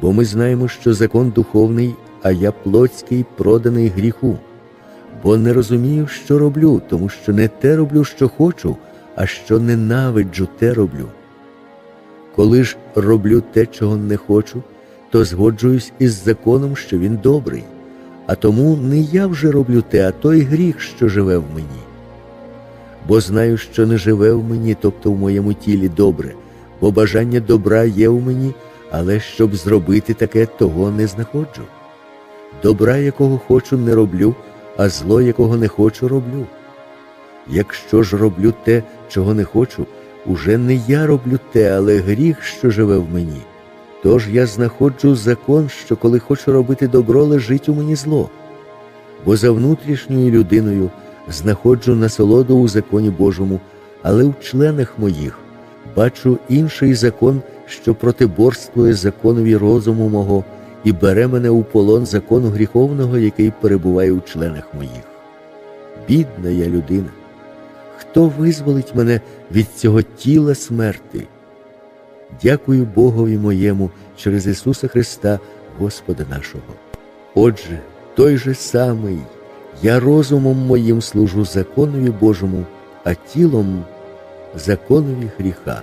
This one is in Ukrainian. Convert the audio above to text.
Бо ми знаємо, що закон духовний, а я плотський, проданий гріху. Бо не розумію, що роблю, тому що не те роблю, що хочу, а що ненавиджу, те роблю. Коли ж роблю те, чого не хочу, то згоджуюсь із законом, що він добрий, а тому не я вже роблю те, а той гріх, що живе в мені. Бо знаю, що не живе в мені, тобто в моєму тілі добре, бо бажання добра є в мені, але щоб зробити таке, того не знаходжу. Добра, якого хочу, не роблю, а зло, якого не хочу, роблю. Якщо ж роблю те, чого не хочу, уже не я роблю те, але гріх, що живе в мені. Тож я знаходжу закон, що коли хочу робити добро, лежить у мені зло. Бо за внутрішньою людиною знаходжу насолоду у законі Божому, але в членах моїх бачу інший закон, що протиборствує законові розуму мого і бере мене у полон закону гріховного, який перебуває у членах моїх. Бідна я людина, хто визволить мене від цього тіла смерти? Дякую Богові моєму через Ісуса Христа, Господа нашого. Отже, той же самий, я розумом моїм служу законові Божому, а тілом законові гріха.